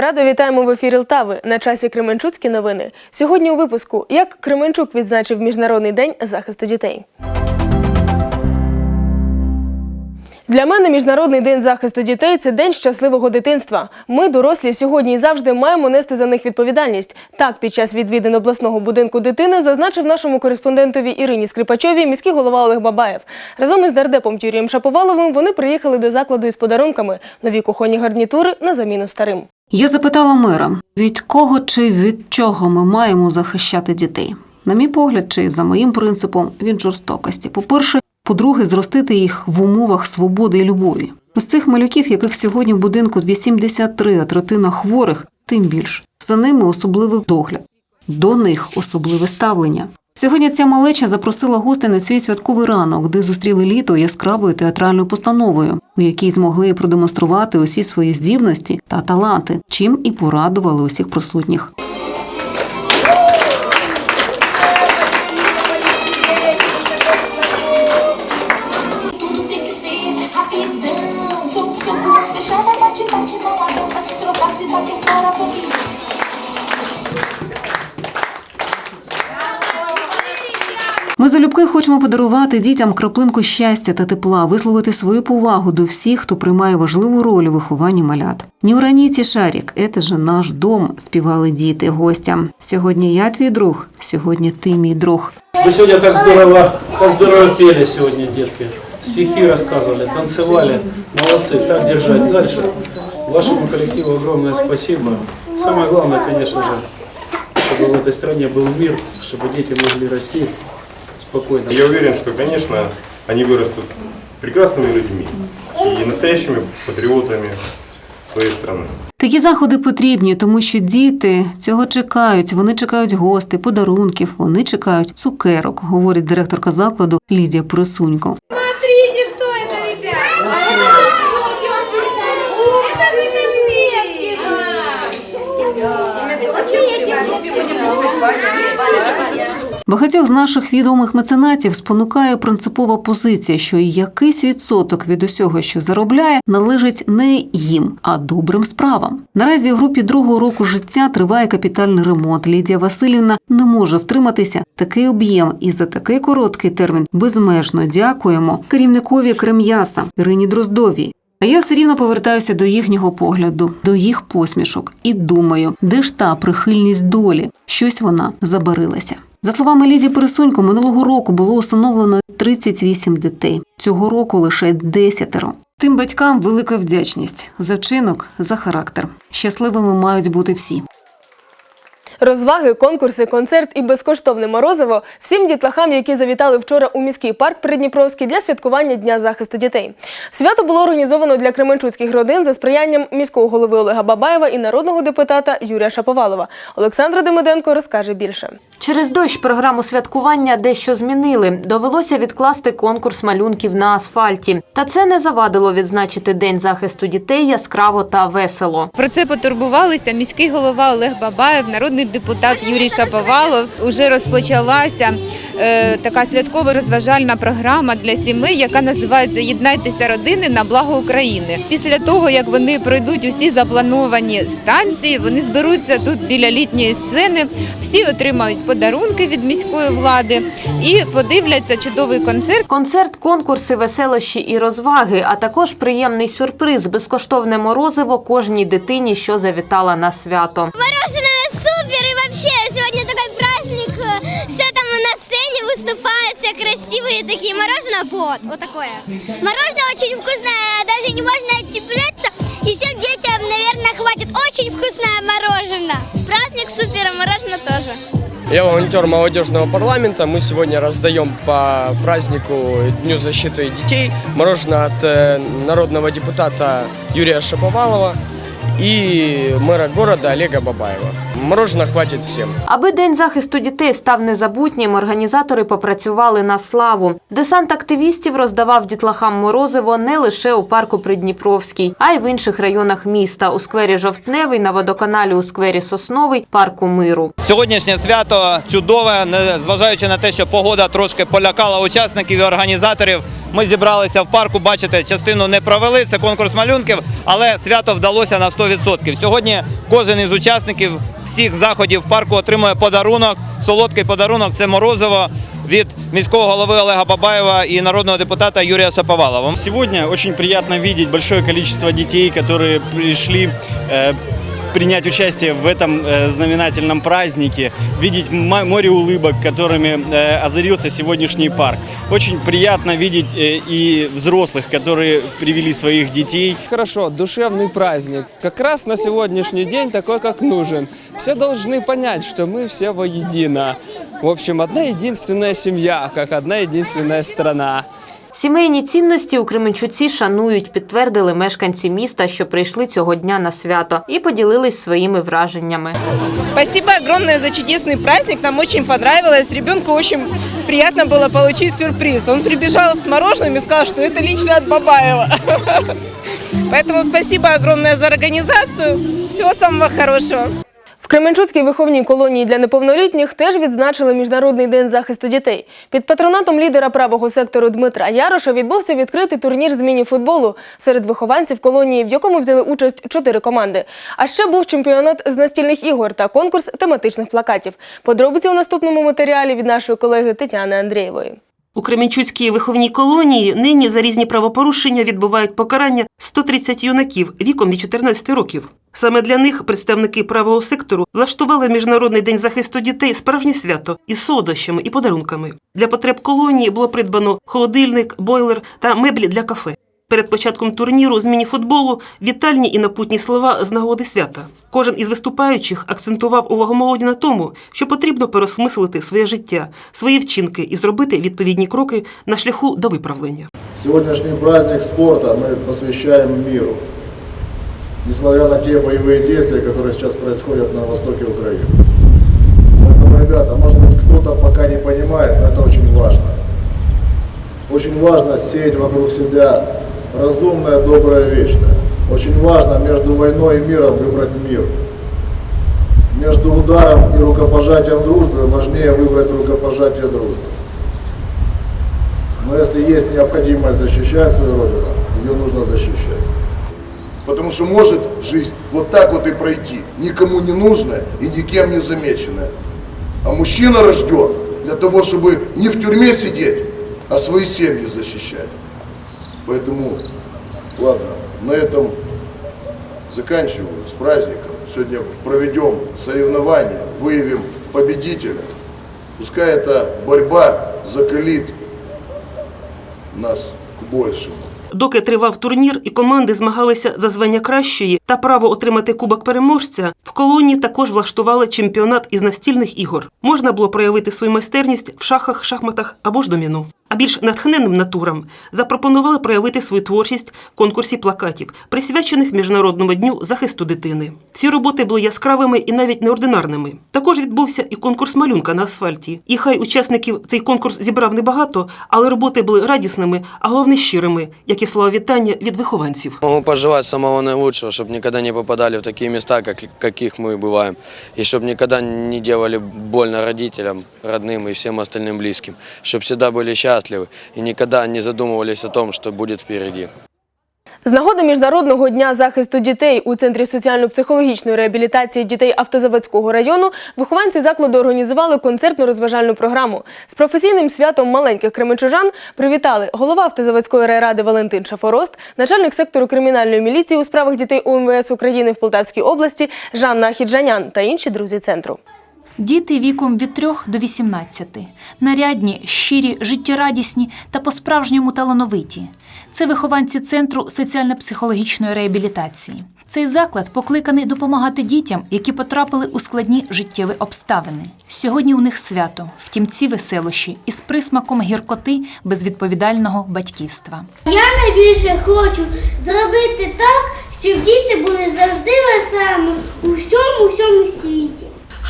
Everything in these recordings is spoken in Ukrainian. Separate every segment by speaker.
Speaker 1: Радо вітаємо в ефірі Лтави на часі Кременчуцькі новини. Сьогодні у випуску як Кременчук відзначив Міжнародний день захисту дітей. Для мене міжнародний день захисту дітей це день щасливого дитинства. Ми, дорослі, сьогодні і завжди маємо нести за них відповідальність. Так, під час відвідин обласного будинку дитини зазначив нашому кореспондентові Ірині Скрипачовій міський голова Олег Бабаєв. Разом із дардепом Юрієм Шаповаловим вони приїхали до закладу із подарунками нові кухонні гарнітури на заміну старим.
Speaker 2: Я запитала мера, від кого чи від чого ми маємо захищати дітей. На мій погляд, чи за моїм принципом, він жорстокості. По-перше, по-друге, зростити їх в умовах свободи і любові. З цих малюків, яких сьогодні в будинку 83, а третина хворих, тим більше. За ними особливий догляд, до них особливе ставлення. Сьогодні ця малеча запросила гостей на свій святковий ранок, де зустріли літо яскравою театральною постановою, у якій змогли продемонструвати усі свої здібності та таланти, чим і порадували усіх присутніх. Ми залюбки хочемо подарувати дітям краплинку щастя та тепла, висловити свою повагу до всіх, хто приймає важливу роль у вихованні малят. Не ураніться шарік, це же наш дом, співали діти гостям. Сьогодні я твій друг, сьогодні ти мій друг.
Speaker 3: Вы сегодня так здорово, так здорово пели сегодня, детки. Стихи рассказывали, танцевали. Молодцы, так держать дальше. Вашему коллективу огромное спасибо. Самое главное, конечно же, чтобы в этой стране был мир, чтобы дети могли расти спокойно.
Speaker 4: Я уверен, что, конечно, они вырастут прекрасными людьми и настоящими патриотами своей страны.
Speaker 2: Такі заходи потрібні, тому що діти цього чекають. Вони чекають гостей, подарунків, вони чекають цукерок, говорить директорка закладу Лідія Присунько.
Speaker 5: Смотрите, что это, ребят! Это же конфетки!
Speaker 2: Багатьох з наших відомих меценатів спонукає принципова позиція, що якийсь відсоток від усього, що заробляє, належить не їм, а добрим справам. Наразі у групі другого року життя триває капітальний ремонт. Лідія Васильівна не може втриматися. Такий об'єм і за такий короткий термін безмежно дякуємо керівникові Крем'яса Ірині Дроздовій. А я все рівно повертаюся до їхнього погляду, до їх посмішок і думаю, де ж та прихильність долі? Щось вона забарилася. За словами Лідії Пересунько, минулого року було установлено 38 дітей. Цього року лише 10. Тим батькам велика вдячність за вчинок, за характер. Щасливими мають бути всі.
Speaker 1: Розваги, конкурси, концерт і безкоштовне морозиво всім дітлахам, які завітали вчора у міський парк Придніпровський для святкування Дня захисту дітей. Свято було організовано для кременчуцьких родин за сприянням міського голови Олега Бабаєва і народного депутата Юрія Шаповалова. Олександра Демиденко розкаже більше.
Speaker 6: Через дощ програму святкування дещо змінили. Довелося відкласти конкурс малюнків на асфальті. Та це не завадило відзначити День захисту дітей яскраво та весело.
Speaker 7: Про це потурбувалися міський голова Олег Бабаєв, народний депутат Юрій Шаповалов. Уже розпочалася е, така святкова розважальна програма для сімей, яка називається Єднайтеся родини на благо України. Після того, як вони пройдуть усі заплановані станції, вони зберуться тут біля літньої сцени. Всі отримають подарунки від міської влади і подивляться чудовий концерт.
Speaker 6: Концерт, конкурси, веселощі і розваги, а також приємний сюрприз безкоштовне морозиво кожній дитині, що завітала на свято.
Speaker 8: Мороженое красивые такие. Мороженое вот, вот такое. Мороженое очень вкусное, даже не можно отделяться. И всем детям, наверное, хватит. Очень вкусное мороженое. Праздник супер, а мороженое тоже.
Speaker 9: Я волонтер молодежного парламента. Мы сегодня раздаем по празднику Дню защиты детей мороженое от э, народного депутата Юрия Шаповалова и мэра города Олега Бабаева. Мороженое хватит всем.
Speaker 6: Аби День захисту дітей став незабутнім, організатори попрацювали на славу. Десант активістів роздавав дітлахам морозиво не лише у парку Придніпровський, а й в інших районах міста у сквері Жовтневий, на водоканалі у сквері Сосновий, парку Миру.
Speaker 10: Сьогоднішнє свято чудове, незважаючи на те, що погода трошки полякала учасників і організаторів. Ми зібралися в парку. Бачите, частину не провели. Це конкурс малюнків, але свято вдалося на 100%. Сьогодні кожен із учасників всіх заходів парку отримує подарунок. Солодкий подарунок це морозиво від міського голови Олега Бабаєва і народного депутата Юрія Шаповалова.
Speaker 11: Сегодня очень приятно видеть большое количество детей, которые пришли э, принять участие в этом э, знаменательном празднике, видеть море улыбок, которыми э, озарился сегодняшний парк. Очень приятно видеть э, и взрослых, которые привели своих детей.
Speaker 9: Хорошо, душевный праздник. Как раз на сегодняшний день такой, как нужен. Все должны понять, что мы все воедино. В общем, одна единственная семья, как одна единственная страна.
Speaker 6: Сімейні цінності у Кременчуці шанують, підтвердили мешканці міста, що прийшли цього дня на свято, і поділились своїми враженнями.
Speaker 12: Спасибо огромное за чудесный праздник. Нам очень понравилось. Ребенку очень приятно было получить сюрприз. Он прибежал с мороженым и сказал, что это лично от Бабаева. Поэтому спасибо огромное за организацию. Всего самого хорошего.
Speaker 1: Кременчуцькій виховній колонії для неповнолітніх теж відзначили Міжнародний день захисту дітей. Під патронатом лідера правого сектору Дмитра Яроша відбувся відкритий турнір з міні-футболу серед вихованців колонії, в якому взяли участь чотири команди. А ще був чемпіонат з настільних ігор та конкурс тематичних плакатів. Подробиці у наступному матеріалі від нашої колеги Тетяни Андрієвої.
Speaker 13: У Кременчуцькій виховній колонії нині за різні правопорушення відбувають покарання 130 юнаків віком від 14 років. Саме для них представники правого сектору влаштували Міжнародний день захисту дітей справжнє свято із солодощами і подарунками. Для потреб колонії було придбано холодильник, бойлер та меблі для кафе. Перед початком турніру з міні-футболу вітальні і напутні слова з нагоди свята. Кожен із виступаючих акцентував увагу молоді на тому, що потрібно переосмислити своє життя, свої вчинки і зробити відповідні кроки на шляху до виправлення.
Speaker 14: Сегодняшний праздник спорта мы посвящаем миру. Несмотря на те боевые действия, которые сейчас происходят на востоке Украины. Поэтому, ребята, может быть кто-то пока не понимает, но это очень важно. Очень важно сеять вокруг себя разумное, доброе, вечное. Очень важно между войной и миром выбрать мир. Между ударом и рукопожатием дружбы важнее выбрать рукопожатие дружбы. Но если есть необходимость защищать свою родину, ее нужно защищать.
Speaker 15: Потому что может жизнь вот так вот и пройти, никому не нужная и никем не замеченная. А мужчина рожден для того, чтобы не в тюрьме сидеть, а свои семьи защищать. Поэтому, ладно, на этом заканчиваю с праздником. Сегодня проведем соревнования, выявим победителя. Пускай эта борьба закалит нас к большему.
Speaker 13: Доки тривав турнір і команди змагалися за звання кращої та право отримати кубок переможця, в колонії також влаштували чемпіонат із настільних ігор. Можна було проявити свою майстерність в шахах, шахматах або ж доміно. А більш натхненним натурам запропонували проявити свою творчість в конкурсі плакатів, присвячених Міжнародному дню захисту дитини. Всі роботи були яскравими і навіть неординарними. Також відбувся і конкурс малюнка на асфальті. І хай учасників цей конкурс зібрав небагато, але роботи були радісними, а головне щирими, як і слова вітання від вихованців.
Speaker 9: Могу пожелать самого наилучшего, чтобы никогда не попадали в такие места, как, каких мы бываем. И чтобы никогда не делали больно родителям, родным и всем остальным близким. Чтобы всегда были счастливы и никогда не задумывались о том, что будет впереди.
Speaker 1: З нагоди Міжнародного дня захисту дітей у Центрі соціально-психологічної реабілітації дітей Автозаводського району вихованці закладу організували концертно-розважальну програму. З професійним святом маленьких кременчужан привітали голова Автозаводської райради Валентин Шафорост, начальник сектору кримінальної міліції у справах дітей УМВС України в Полтавській області Жанна Ахіджанян та інші друзі центру.
Speaker 16: Діти віком від 3 до 18. Нарядні, щирі, життєрадісні та по-справжньому талановиті. Це вихованці Центру соціально-психологічної реабілітації. Цей заклад покликаний допомагати дітям, які потрапили у складні життєві обставини. Сьогодні у них свято, втім ці веселощі із присмаком гіркоти безвідповідального батьківства.
Speaker 8: Я найбільше хочу зробити так, щоб діти були завжди веселими у всьому всьому світі.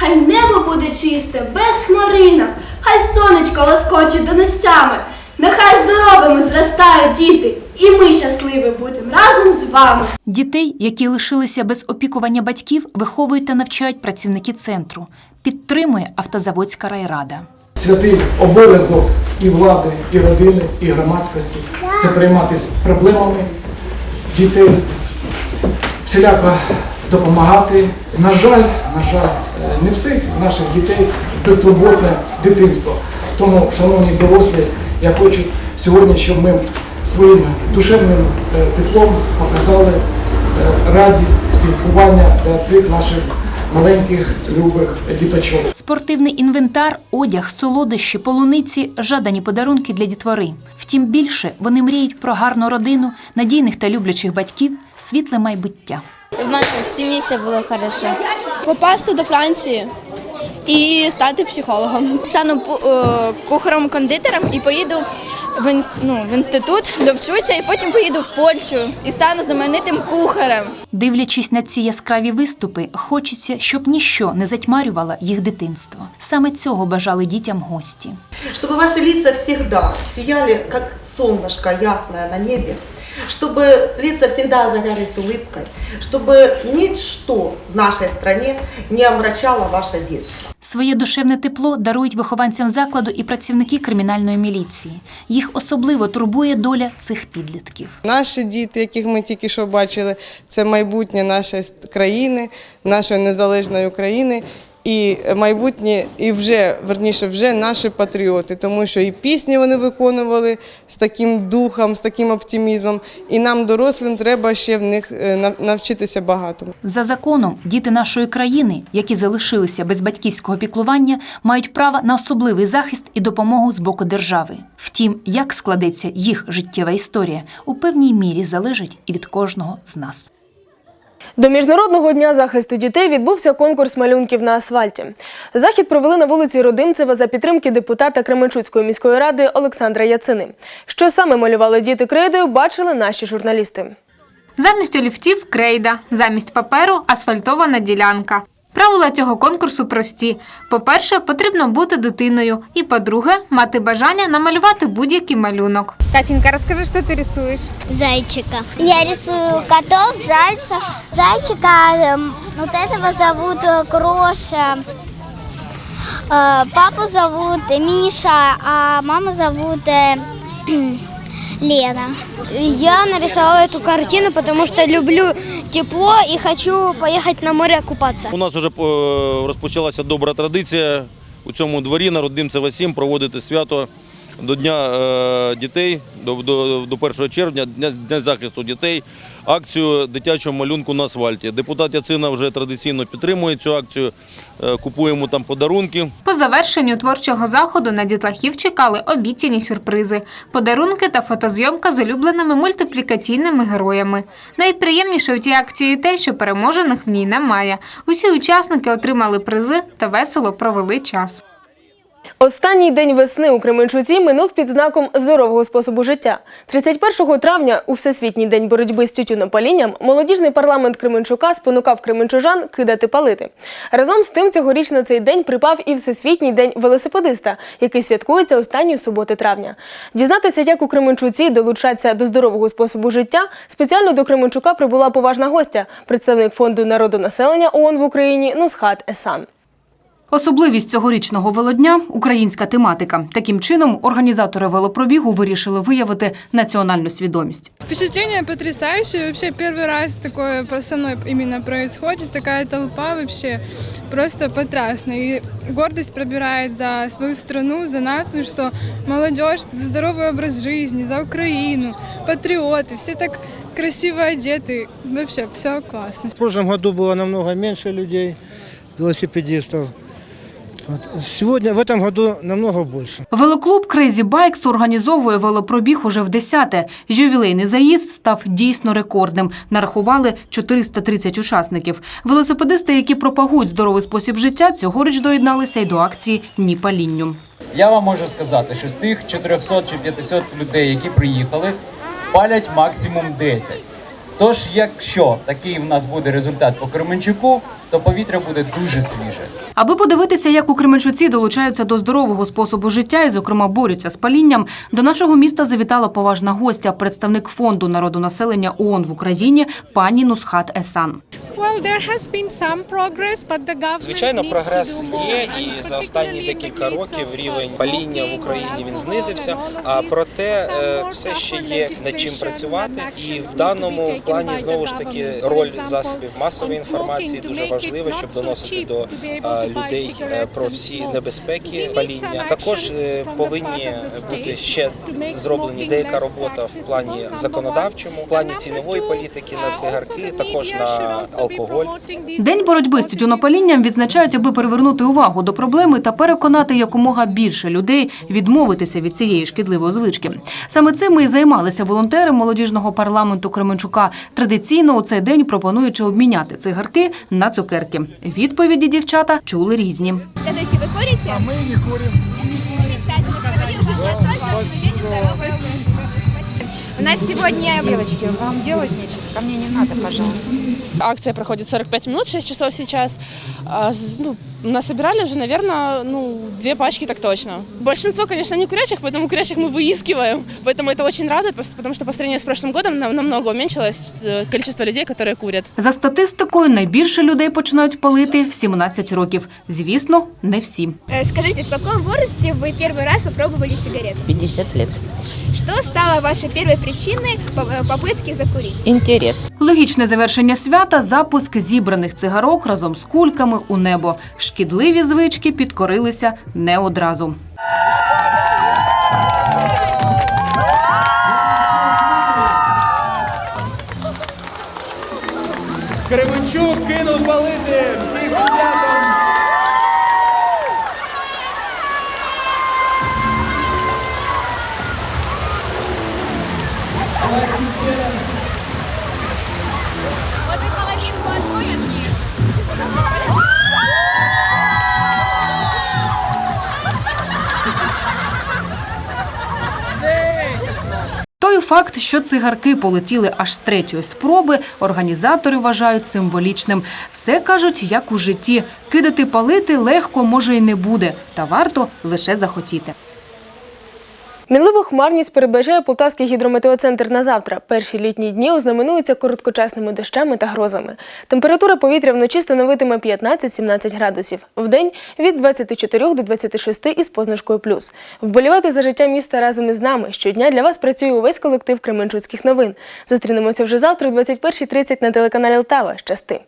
Speaker 12: Хай небо буде чисте, без хмаринок, хай сонечко лоскоче донестями. Нехай здоровими зростають діти, і ми щасливі будемо разом з вами.
Speaker 16: Дітей, які лишилися без опікування батьків, виховують та навчають працівники центру. Підтримує автозаводська райрада.
Speaker 17: Святий обов'язок і влади, і родини, і громадськості це прийматися проблемами дітей, всіляко допомагати. На жаль, на жаль, не всіх наших дітей безтурботне дитинство. Тому, шановні дорослі, я хочу сьогодні, щоб ми своїм душевним е, теплом показали е, радість спілкування для цих наших маленьких любих діточок.
Speaker 16: Спортивний інвентар, одяг, солодощі, полуниці жадані подарунки для дітвори. Втім, більше вони мріють про гарну родину, надійних та люблячих батьків, світле майбуття.
Speaker 8: В мене в сім'ї все було хорошо.
Speaker 18: Попасти до Франції і стати психологом. Стану кухарем-кондитером і поїду в, інс- ну, в інститут, довчуся і потім поїду в Польщу і стану знаменитим кухарем.
Speaker 16: Дивлячись на ці яскраві виступи, хочеться, щоб ніщо не затьмарювало їх дитинство. Саме цього бажали дітям гості.
Speaker 12: Чтобы ваши лица всегда сияли, как солнышко ясное на небе, чтобы лица всегда озарялись улыбкой, чтобы ничто в нашей стране не омрачало ваше детство.
Speaker 16: Своє душевне тепло дарують вихованцям закладу і працівники кримінальної міліції. Їх особливо турбує доля цих підлітків.
Speaker 12: Наші діти, яких ми тільки що бачили, це майбутнє нашої країни, нашої незалежної України. І майбутнє, і вже верніше, вже наші патріоти, тому що і пісні вони виконували з таким духом, з таким оптимізмом. І нам, дорослим, треба ще в них е, навчитися багато.
Speaker 16: За законом, діти нашої країни, які залишилися без батьківського піклування, мають право на особливий захист і допомогу з боку держави. Втім, як складеться їх життєва історія, у певній мірі залежить і від кожного з нас.
Speaker 1: До Міжнародного дня захисту дітей відбувся конкурс малюнків на асфальті. Захід провели на вулиці Родимцева за підтримки депутата Кременчуцької міської ради Олександра Яцини. Що саме малювали діти крейдою, бачили наші журналісти.
Speaker 19: Замість олівців крейда, замість паперу асфальтована ділянка. Правила цього конкурсу прості. По-перше, потрібно бути дитиною. І по-друге, мати бажання намалювати будь-який малюнок. Катінька, розкажи, що ти рисуєш?
Speaker 8: Зайчика. Я рисую котов, зайцев. Зайчика, эм, вот этого зовут э, Кроша. Э, Папу зовут Миша, а маму зовут э, Лена. Я нарисовала эту картину, потому что люблю тепло и хочу поехать на море купаться.
Speaker 10: У нас вже е, розпочалася добра традиція у цьому дворі на Родимцева 7 проводити свято до Дня е, дітей, до, до, до 1 червня, Дня, Дня захисту дітей, акцію дитячого малюнку на асфальті. Депутат Яцина вже традиційно підтримує цю акцію, е, купуємо там подарунки.
Speaker 19: По завершенню творчого заходу на дітлахів чекали обіцяні сюрпризи, подарунки та фотозйомка з улюбленими мультиплікаційними героями. Найприємніше у цій акції те, що переможених в ній немає. Усі учасники отримали призи та весело провели час.
Speaker 1: Останній день весни у Кременчуці минув під знаком здорового способу життя. 31 травня, у Всесвітній день боротьби з тютюнопалінням, молодіжний парламент Кременчука спонукав кременчужан кидати палити. Разом з тим, цьогоріч на цей день припав і Всесвітній день велосипедиста, який святкується останньої суботи травня. Дізнатися, як у Кременчуці долучаться до здорового способу життя, спеціально до Кременчука прибула поважна гостя, представник фонду народонаселення ООН в Україні Нусхат Есан.
Speaker 20: Особливість цьогорічного велодня українська тематика. Таким чином, організатори велопробігу вирішили виявити національну свідомість.
Speaker 18: Впечатление потрясающее. Вообще первый раз такое по- со мной именно происходит. Такая толпа вообще просто потрясна. И гордость пробирает за свою страну, за нацию, что молодежь за здоровый образ жизни, за Украину, патриоты. Все так красиво одеты. Вообще все классно.
Speaker 17: В прошлом году было намного меньше людей, велосипедистов. Сегодня, в этом году намного больше.
Speaker 20: Велоклуб Crazy Bikes організовує велопробіг уже в десяте. Ювілейний заїзд став дійсно рекордним. Нарахували 430 учасників. Велосипедисти, які пропагують здоровий спосіб життя, цьогоріч доєдналися й до акції Ні палінню.
Speaker 11: Я вам можу сказати, що з тих 400 чи 500 людей, які приїхали, палять максимум 10.
Speaker 21: Тож, якщо такий в нас буде результат по Кременчуку, то повітря буде дуже свіже.
Speaker 20: Аби подивитися, як у Кременчуці долучаються до здорового способу життя і, зокрема, борються з палінням, до нашого міста завітала поважна гостя, представник фонду народонаселення ООН в Україні пані Нусхат Есан.
Speaker 4: Звичайно, прогрес є, і за останні декілька років рівень паління в Україні він знизився. А проте е, все ще є над чим працювати. І в даному плані знову ж таки роль засобів масової інформації дуже важлива, щоб доносити до людей е, про всі небезпеки паління. Також е, повинні бути ще зроблені деяка робота в плані законодавчому, в плані цінової політики на цигарки, також на алкоголь.
Speaker 20: День боротьби з тютюнопалінням відзначають, аби привернути увагу до проблеми та переконати якомога більше людей відмовитися від цієї шкідливої звички. Саме цим і займалися волонтери молодіжного парламенту Кременчука. Традиційно у цей день пропонуючи обміняти цигарки на цукерки. Відповіді дівчата чули різні.
Speaker 8: Скажіть, ви курите? А ми не курим.
Speaker 19: У нас сегодня... Девочки, вам делать нечего? Ко мне не надо, пожалуйста.
Speaker 3: Акция проходит 45 минут, 6 часов сейчас. А, с- Ну, насобирали уже, наверное, ну, две пачки так точно. Большинство, конечно, не курящих, поэтому курящих мы выискиваем. Поэтому это очень радует, пос- потому что по сравнению с прошлым годом нам- намного уменьшилось э, количество людей, которые курят.
Speaker 20: За статистикою, найбільше людей починають палити в 17 років. Звісно, не всі.
Speaker 8: Э, Скажите, в каком возрасте вы первый раз попробовали сигарету?
Speaker 22: 50 лет.
Speaker 8: Что стало вашей первой причиной по- э, попытки закурить?
Speaker 22: Интерес.
Speaker 20: Логічне завершення свята запуск зібраних цигарок разом з кульками у небо. Шкідливі звички підкорилися не одразу.
Speaker 11: Кременчук кинув палити всіх святом.
Speaker 20: Факт, що цигарки полетіли аж з третьої спроби, організатори вважають символічним. Все кажуть, як у житті. Кидати палити легко може й не буде, та варто лише захотіти.
Speaker 1: Мінливу хмарність передбачає Полтавський гідрометеоцентр на завтра. Перші літні дні ознаменуються короткочасними дощами та грозами. Температура повітря вночі становитиме 15-17 градусів. Вдень від 24 до 26 із позначкою плюс. Вболівати за життя міста разом із нами. Щодня для вас працює увесь колектив Кременчуцьких новин. Зустрінемося вже завтра о 21.30 на телеканалі Лтава. Щасти!